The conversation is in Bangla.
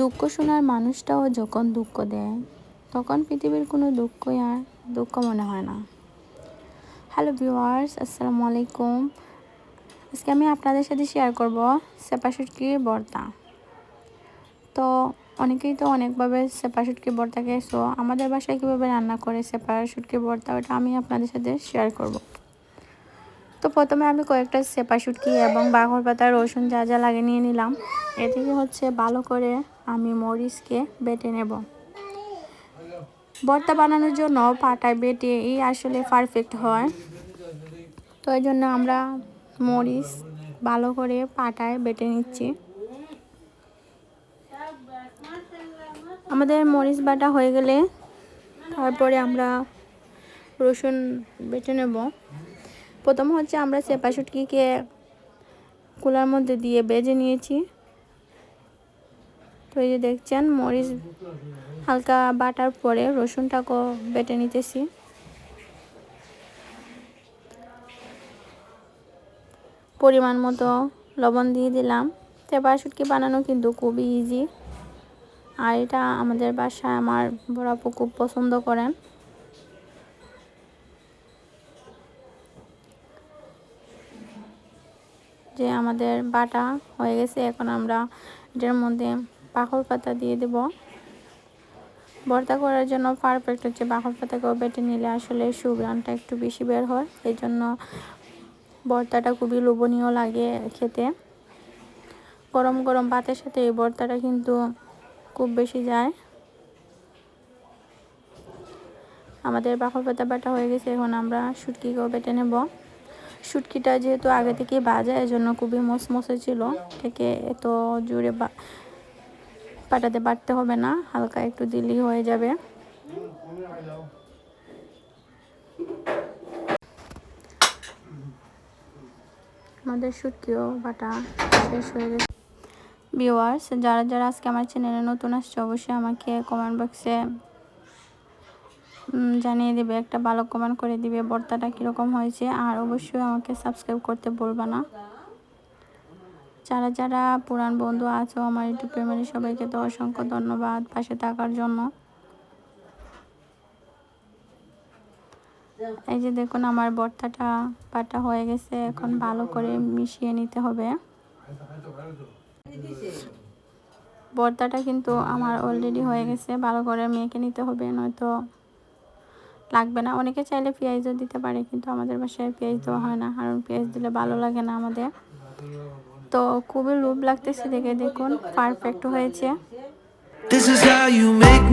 দুঃখ শোনার মানুষটাও যখন দুঃখ দেয়, তখন পৃথিবীর কোনো দুঃখই আর দুঃখ মনে হয় না। হ্যালো ভিউয়ার্স আসসালামু আলাইকুম। আজকে আমি আপনাদের সাথে শেয়ার করব সেপাশুটকির বর্তা। তো অনেকেই তো অনেকভাবে সেপাশুটকির বর্তা খেয়েছো আমাদের বাসায় কীভাবে রান্না করে সেপাশুটকির বর্তা, ওটা আমি আপনাদের সাথে শেয়ার করব। তো প্রথমে আমি কয়েকটা সেপা শুটকি এবং বাঘর পাতা রসুন যা যা লাগে নিয়ে নিলাম। এ থেকে হচ্ছে ভালো করে আমি মরিচকে বেটে নেব। ভর্তা বানানোর জন্য পাটায় বেটে এই আসলে পারফেক্ট হয়। তো এই জন্য আমরা মরিচ ভালো করে পাটায় বেটে নিচ্ছি। আমাদের মরিচ বাটা হয়ে গেলে তারপরে আমরা রসুন বেটে নেব। প্রথম হচ্ছে আমরা চেপা শুটকিকে কুলার মধ্যে দিয়ে বেজে নিয়েছি। তো এই যে দেখছেন, মরিচ হালকা বাটার পরে রসুনটাকেও বেটে নিতেছি। পরিমাণ মতো লবণ দিয়ে দিলাম। চেপা শুটকি বানানো কিন্তু খুবই ইজি আর এটা আমাদের বাসায় আমার বড় আপু খুব পছন্দ করেন। যে আমাদের বাটা হয়ে গেছে, এখন আমরা এটার মধ্যে পাখর পাতা দিয়ে দেব। ভর্তা করার জন্য পারফেক্ট হচ্ছে পাখর পাতাকেও বেটে নিলে আসলে সুগ্রানটা একটু বেশি বের হয়, এই জন্য ভর্তাটা খুবই লোভনীয় লাগে খেতে। গরম গরম ভাতের সাথে এই ভর্তাটা কিন্তু খুব বেশি যায়। আমাদের পাখর পাতা বাটা হয়ে গেছে, এখন আমরা সুটকিকেও বেটে নেব। শুটকিটা যেহেতু আগে থেকে ভাজা জন্য খুবই মসমসে ছিল। থেকে এত জোরে পাটাতে বাটতে হবে না, হালকা একটু দিলেই হয়ে যাবে। আমাদের শুটকিও বাটা শেষ হয়ে গেছে। ভিওয়ার্স যারা যারা আজকে আমার চ্যানেলে নতুন আসছে, অবশ্যই আমাকে কমেন্ট বক্সে জানিয়ে দিবে, একটা ভালো কমেন্ট করে দিবে, বর্তাটা কীরকম হয়েছে। আর অবশ্যই আমাকে সাবস্ক্রাইব করতে বলবা না। যারা যারা পুরান বন্ধু আছো, আমার ইউটিউব ফ্যামিলি সবাইকে তো অসংখ্য ধন্যবাদ পাশে থাকার জন্য। এই যে দেখুন, আমার বর্তাটা পাটা হয়ে গেছে, এখন ভালো করে মিশিয়ে নিতে হবে। বর্তাটা কিন্তু আমার অলরেডি হয়ে গেছে, ভালো করে মেখে নিতে হবে, নয়তো লাগবে না। অনেকে চাইলে পেঁয়াজও দিতে পারে, কিন্তু আমাদের বাসায় পেঁয়াজ দেওয়া হয় না। কারণ পেঁয়াজ দিলে ভালো লাগে না আমাদের। তো খুবই লোভ লাগতেছে দেখে, দেখুন পারফেক্ট হয়েছে। This is how you make